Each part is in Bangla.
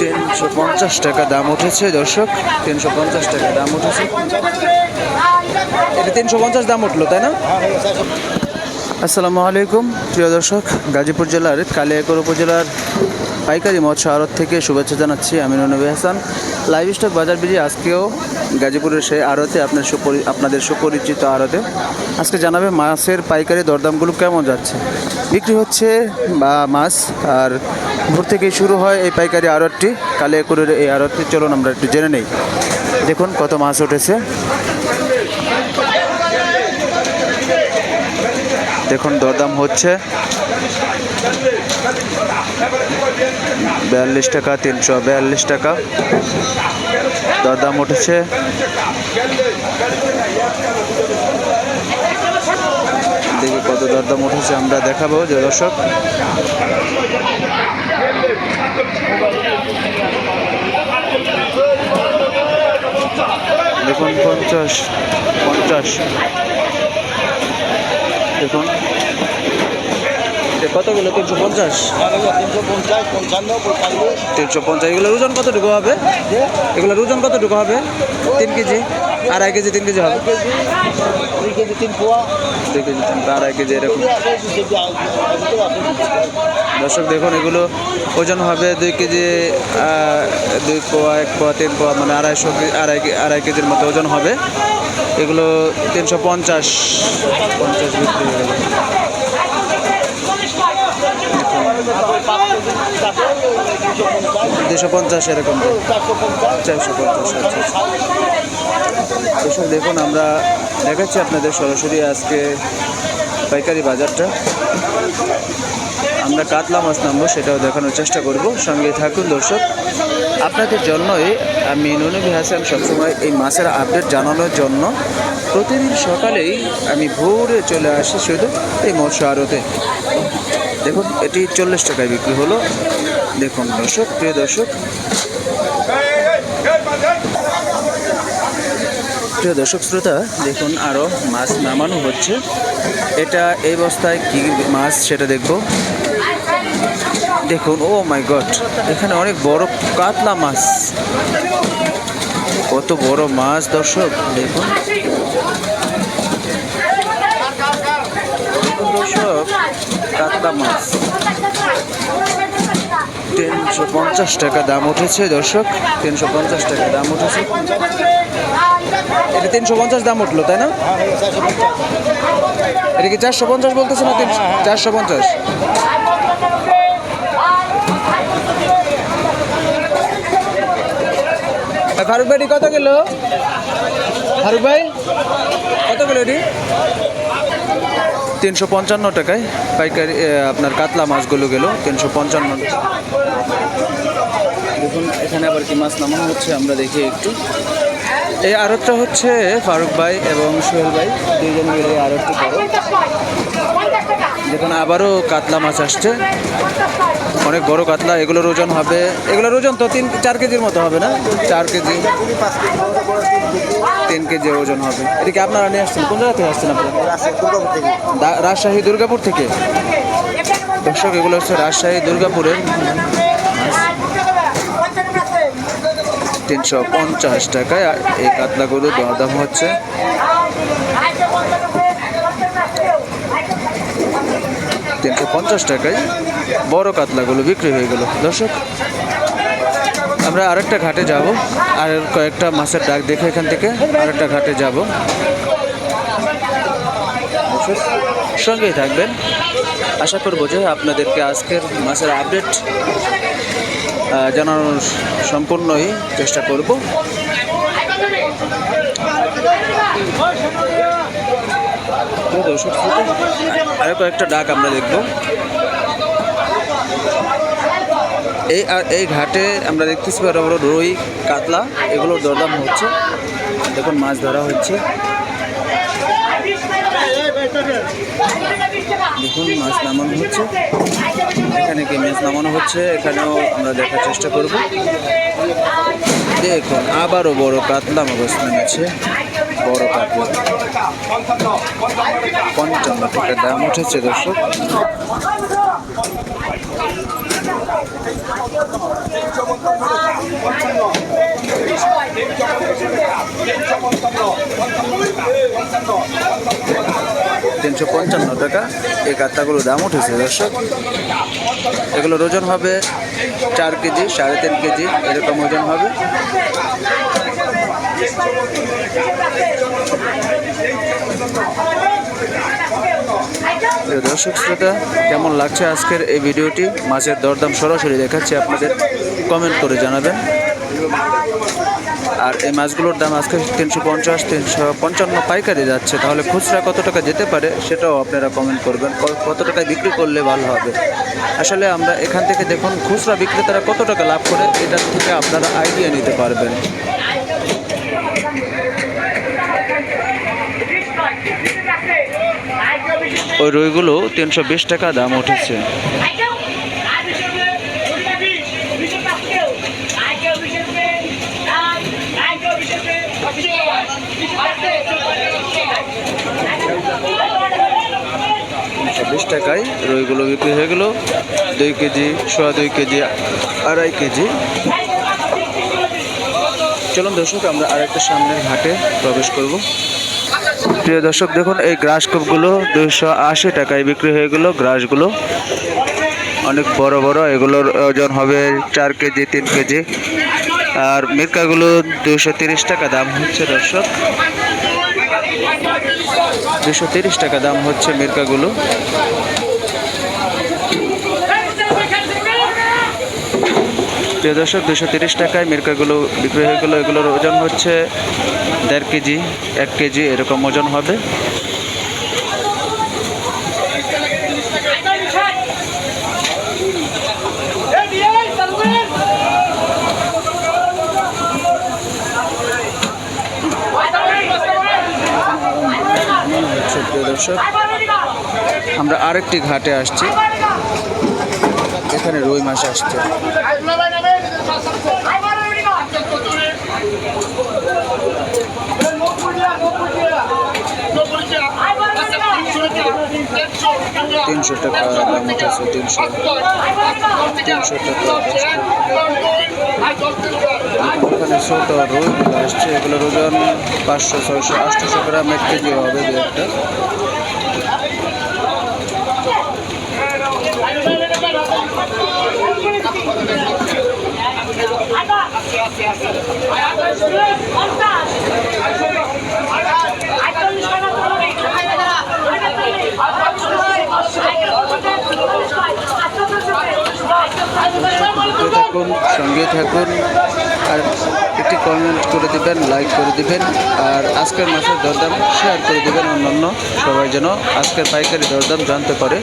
তিনশো পঞ্চাশ টাকা দাম উঠেছে, দর্শক। তিনশো পঞ্চাশ টাকা দাম উঠেছে। এটা তিনশো পঞ্চাশ দাম উঠল, তাই না? আসসালামু আলাইকুম, প্রিয় দর্শক। গাজীপুর জেলার কালিয়াকর উপজেলার পাইকারি মৎস্য আড়ত থেকে শুভেচ্ছা জানাচ্ছি আমি নবী হাসান। লাইভ স্টক বাজার বিজি আজকেও গাজীপুরের সেই আড়তে আপনার সুপরি আপনাদের সুপরিচিত আড়তে। আজকে জানাবে মাছের পাইকারি দরদামগুলো কেমন যাচ্ছে। বিক্রি হচ্ছে, বা মাছ, আর ভোর থেকেই শুরু হয় এই পাইকারি আড়তটি। কালিয়াকুরের এই আড়তটি, চলুন আমরা একটু জেনে নেই। দেখুন কত মাছ উঠেছে। দেখুন, দরদাম হচ্ছে বিয়াল্লিশ টাকা, তিনশো বিয়াল্লিশ টাকা। দরদাম উঠেছে। দেখি কত দরদাম উঠেছে আমরা দেখাবো যে দর্শক। দেখুন পঞ্চাশ পঞ্চাশ। দেখুন। এ কতগুলো? তিনশো পঞ্চাশ? তিনশো পঞ্চাশ, এগুলোর ওজন কতটুকু হবে? এগুলোর ওজন কতটুকু হবে? তিন কেজি? আড়াই কেজি, তিন কেজি হবে? দুই কেজি, তিন আড়াই কেজি, এরকম। আছে আছে দর্শক, দেখুন, এগুলো ওজন হবে দুই কেজি দুই পোয়া, এক পোয়া, তিন পোয়া মানে আড়াইশো আড়াই আড়াই কেজির মতো ওজন হবে। এগুলো তিনশো পঞ্চাশ পঞ্চাশ বিক্রি হয়ে গেল। দুশো পঞ্চাশ এরকম। চারশো পঞ্চাশ চারশো আচ্ছা। আচ্ছা। দেখুন, আমরা দেখাচ্ছি আপনাদের সরাসরি আজকে পাইকারি বাজারটা। আমরা কাতলা মাছ নামবো, সেটাও দেখানোর চেষ্টা করব। সঙ্গে থাকুন, দর্শক। আপনাদের জন্যই আমি নুনবি হাসান সবসময় এই মাছের আপডেট জানানোর জন্য প্রতিদিন সকালেই আমি ভোরে চলে আসি শুধু এই মৎস্য আড়তে। দেখুন, এটি চল্লিশ টাকায় বিক্রি হলো। দেখুন, দর্শক, প্রিয় দর্শক। প্রিয় দর্শক, শ্রোতা, দেখুন আরও মাছ নামানো হচ্ছে। এটা এই বস্তায় কি মাছ সেটা দেখব। দেখুন, ও মাই গড, এখানে অনেক বড় কাতলা মাছ। কত বড় মাছ, দর্শক, দেখুন। দেখুন, দর্শক কাতলা মাছ। তিনশো পঞ্চাশ টাকা দাম উঠেছে, দর্শক। তিনশো পঞ্চাশ টাকা দাম উঠেছে। এটা তিনশো পঞ্চাশ দাম উঠল, তাই না? এটা কি চারশো পঞ্চাশ বলতেছে না চারশো পঞ্চাশ। ফারুক ভাই কত কিলো? ফারুক ভাই, কত কিলো এটি? তিনশো পঞ্চান্ন টাকায় পাইকারি আপনার কাতলা মাছগুলো গেল, তিনশো পঞ্চান্ন টাকা। দেখুন, এখানে আবার কি মাছ নামানো হচ্ছে, আমরা দেখি একটু। এই আড়তটা হচ্ছে ফারুক ভাই এবং সোহেল ভাই, দুইজন মিলে এই আড়তটি করে দেখুন, আবারও কাতলা মাছ আসছে। অনেক বড় কাতলা, এগুলোর ওজন হবে, এগুলোর ওজন তো তিন, চার কেজির মতো হবে না? চার কেজি। পাঁচ কেজি ওজন হবে। এদিকে আপনারা নিয়ে আসছেন, কোন জায়গা থেকে আসছেন আপনারা? রাজশাহী, দুর্গাপুর থেকে। দর্শক, এগুলো হচ্ছে রাজশাহী, দুর্গাপুরের তিনশো পঞ্চাশ টাকায় এই কাতলাগুলো দরদাম হচ্ছে। তিনশো পঞ্চাশ টাকায় বড় কাতলাগুলো বিক্রি হয়ে গেল। দর্শক আমরা আরেকটা ঘাটে যাব আর কয়েকটা মাছের ডাক দেখে এখান থেকে আরেকটা ঘাটে যাব। সঙ্গেই থাকবেন। আশা করব যে আপনাদেরকে আজকের মাছের আপডেট জানানোর সম্পূর্ণই চেষ্টা করব। তো দর্শক শ্রোতা, আরও কয়েকটা ডাক আমরা দেখব। এই আর এই ঘাটে আমরা দেখতেছি বড় বড় রুই, কাতলা, এগুলোর দরদাম হচ্ছে। দেখুন, মাছ ধরা হচ্ছে। দেখুন, মাছ নামানো হচ্ছে। এখানে কি মাছ নামানো হচ্ছে। এখানেও আমরা দেখার চেষ্টা করব। দেখুন, আবারও বড় কাতলা অবস্থান আছে বড় কাতলা। পঞ্চান্ন টাকা দাম উঠেছে, দর্শক। তিনশো পঞ্চান্ন টাকা। এই কাত্তাগুলোর দাম উঠেছে, দর্শক। এগুলোর ওজন হবে চার কেজি, সাড়ে তিন কেজি, এরকম ওজন হবে। প্রিয় দর্শক শ্রোতা, কেমন লাগছে আজকের এই ভিডিওটি? মাছের দরদাম সরাসরি দেখাচ্ছি, আপনাদের কমেন্ট করে জানাবেন। আর এই মাছগুলোর দাম আজকে তিনশো পঞ্চাশ, তিনশো পঞ্চান্ন পাইকারি যাচ্ছে। তাহলে খুচরা কত টাকা যেতে পারে সেটাও আপনারা কমেন্ট করবেন। কত টাকায় বিক্রি করলে ভালো হবে? আসলে আমরা এখান থেকে দেখুন, খুচরা বিক্রেতারা কত টাকা লাভ করে এটার থেকে আপনারা আইডিয়া নিতে পারবেন। ওই রুইগুলো তিনশো বিশ টাকা দাম উঠেছে। বিশ টাকায় রুইগুলো বিক্রি হয়ে গেল। দুই কেজি, সোয়া দুই কেজি, আড়াই কেজি। চলুন দর্শক, আমরা আরেকটা সামনের ঘাটে প্রবেশ করব। প্রিয় দর্শক, দেখুন, এই গ্রাস কোপগুলো দুইশো আশি টাকায় বিক্রি হয়ে গেল। গ্রাসগুলো অনেক বড় বড়, এগুলোর ওজন হবে চার কেজি, তিন কেজি। আর মিরকাগুলো দুশো তিরিশ টাকা দাম হচ্ছে, দর্শক। দুশো তিরিশ টাকা দাম হচ্ছে মির্কাগুলো। প্রিয় দর্শক, দুশো তিরিশ টাকায় মির্কাগুলো বিক্রি হয়ে গেলো। এগুলোর ওজন হচ্ছে দেড় কেজি, এক কেজি, এরকম ওজন হবে। আমরা আরেকটি ঘাটে আসছি। এখানে রুই মাছ আসছে। তিনশো টাকা দাম উঠেছে তিনশো তিনশো টাকা এখানে ছোট রুইগুলো আসছে এগুলোর ওজন পাঁচশো, ছয়শো আটশোশো গ্রাম এক কেজি হবে দু একটা। দেখতে সঙ্গে থাকুন, আর একটি কমেন্ট করে দিবেন লাইক করে দিবেন, আর আজকের মাসের দরদাম শেয়ার করে দিবেন অন্যান্য সবাই যেন আজকের পাইকারি দরদাম জানতে পারে।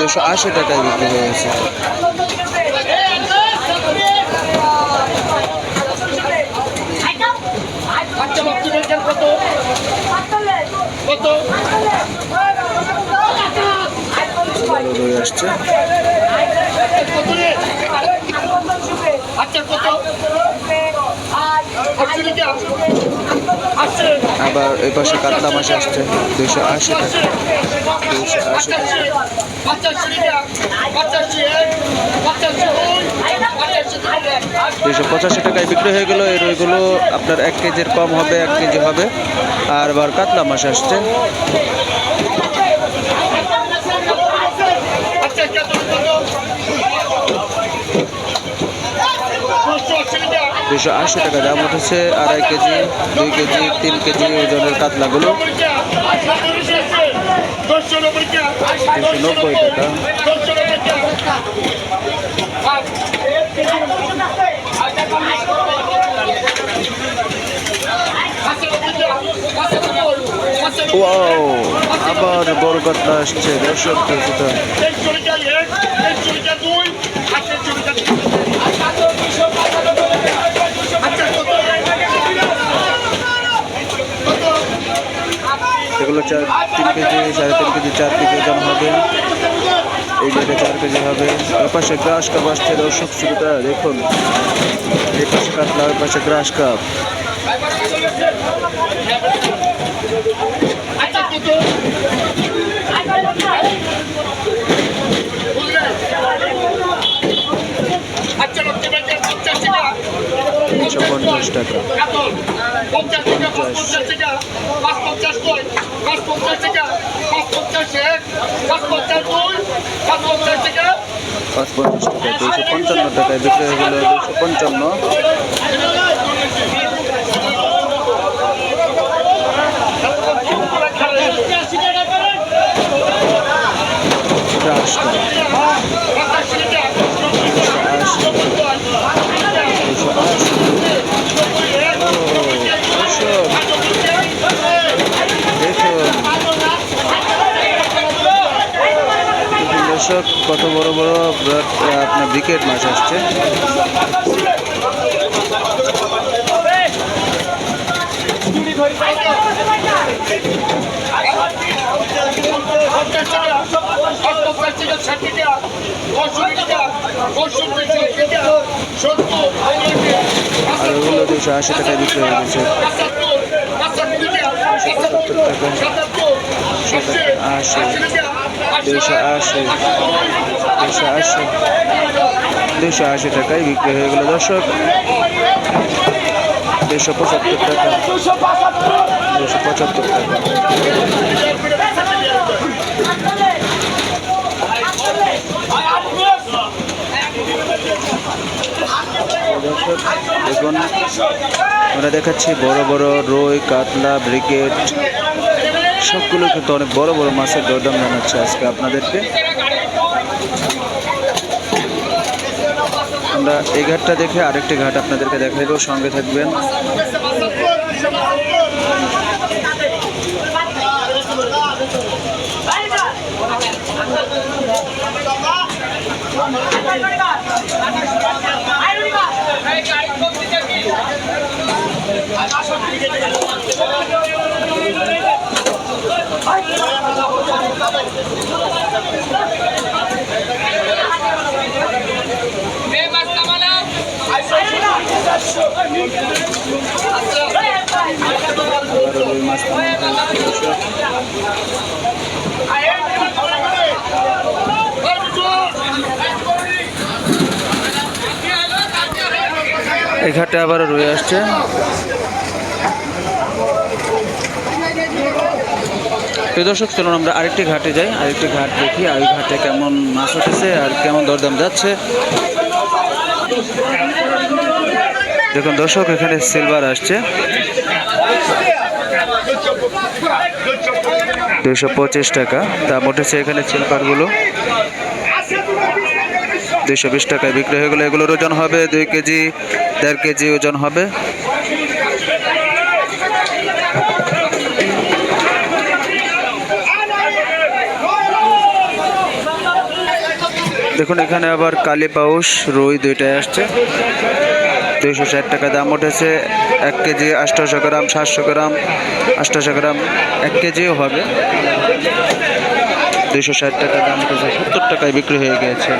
দুশো আশি টাকায় বিক্রি হয়ে গেছে বাচ্চা বাচ্চা দেখেন কত কত রয়ে আসছে। আবার এই পাশে কাতলা মাছ আসছে। দুশো আশি দুশো টাকা। পঁচাশি টাকায় বিক্রি হয়ে গেল। এই রুইগুলো আপনার এক কেজির কম হবে, এক কেজি হবে। আর আবার কাতলা মাছ আসছে আচ্ছা কত কত দুশো আশি টাকা দুশো আশি টাকা দাম উঠেছে, আড়াই কেজি, দুই কেজি, তিন কেজি ওজনের কাতলাগুলো। দশশো নব্বই টাকা। আবার বড় কাতলা আসছে, দর্শক হলো চার তিন কেজি, সাড়ে তিন কেজি, চার কেজি ওজন হবে। এই জায়গায় চার কেজি হবে। ওর পাশে গ্রাস কাপ আসছে, দর্শক শ্রোতা, দেখুন। এই পাশে কাতলা ওর পাশে গ্রাস কাপ। পঞ্চাশ টাকা। পঞ্চাশ। টাকা পাঁচ পঞ্চাশ টাকা পঞ্চাশ এক টাকা পঞ্চান্ন টাকায় পঞ্চান্ন চারশো পঞ্চাশ টাকা আশি দুশো আশি দেখুন দেখুন দর্শক কত বড় বড় আপনার ব্রিকেট মাছ আসছে টাকা টাকা টাকা টাকা টাকা আর দুশো আশি টাকায় বিক্রি হয়ে গেছে টাকা সত্তর টাকা আশি দুশো আশি দুশো আশি দুশো আশি টাকায় বিক্রি হয়ে গেল দর্শক। দুশো পঁচাত্তর টাকা দুশো পঁচাত্তর টাকা। দর্শক দেখুন, আমরা দেখাচ্ছি বড় বড় রুই, কাতলা ব্রিকেট সবগুলো কিন্তু অনেক বড় বড় মাছের দরদাম জানাচ্ছে আজকে আপনাদেরকে। আমরা এই ঘাটটা দেখে আরেকটি ঘাট আপনাদেরকে দেখাইবো, সঙ্গে থাকবেন আবার রুই মাছ দর্শক এই ঘাটে আবারও রয়ে আসছে। প্রিয় দর্শক, চলুন আমরা আরেকটি ঘাটে যাই, আরেকটি ঘাট দেখি, আর ঘাটে কেমন মাছ উঠেছে আর কেমন দরদাম যাচ্ছে। দেখুন দর্শক, এখানে সিলভার আসছে। দুশো পঁচিশ টাকা। দাম উঠেছে এখানে সিলভারগুলো দুইশো বিশ টাকায় বিক্রি হয়ে গেলো। এগুলোর ওজন হবে দুই কেজি, দেড় কেজি ওজন হবে। দেখুন, এখানে আবার কালী পাউস রুই দুইটাই আসছে। দুইশো ষাট টাকা দাম উঠেছে। এক কেজি আটশোশো গ্রাম, সাতশো গ্রাম আষ্টশো গ্রাম, এক কেজিও হবে। দুইশো ষাট টাকা দাম উঠেছে। সত্তর টাকায় বিক্রি হয়ে গিয়েছে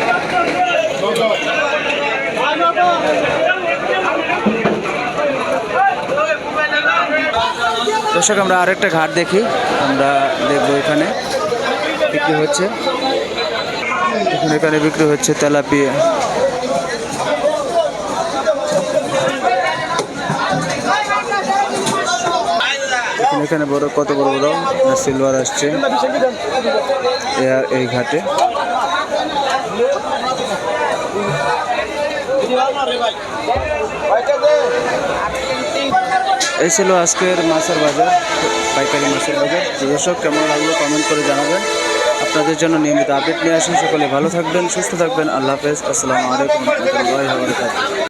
দর্শক, আমরা আরেকটা ঘাট দেখি। আমরা দেখব এখানে বিক্রি হচ্ছে। দেখুন এখানে বিক্রি হচ্ছে তেলাপিয়া। এখানে বড় কত বড় বড় সিলভার আসছে। এই ঘাটে। এই ছিল আজকের মাছের বাজার, পাইকারি মাছের বাজার। দর্শক, কেমন লাগল কমেন্ট করে জানাবেন। আপনাদের জন্য নিয়মিত আপডেট নিয়ে আসুন। সকলে ভালো থাকবেন, সুস্থ থাকবেন। আল্লাহ হাফেজ। আসসালামু আলাইকুম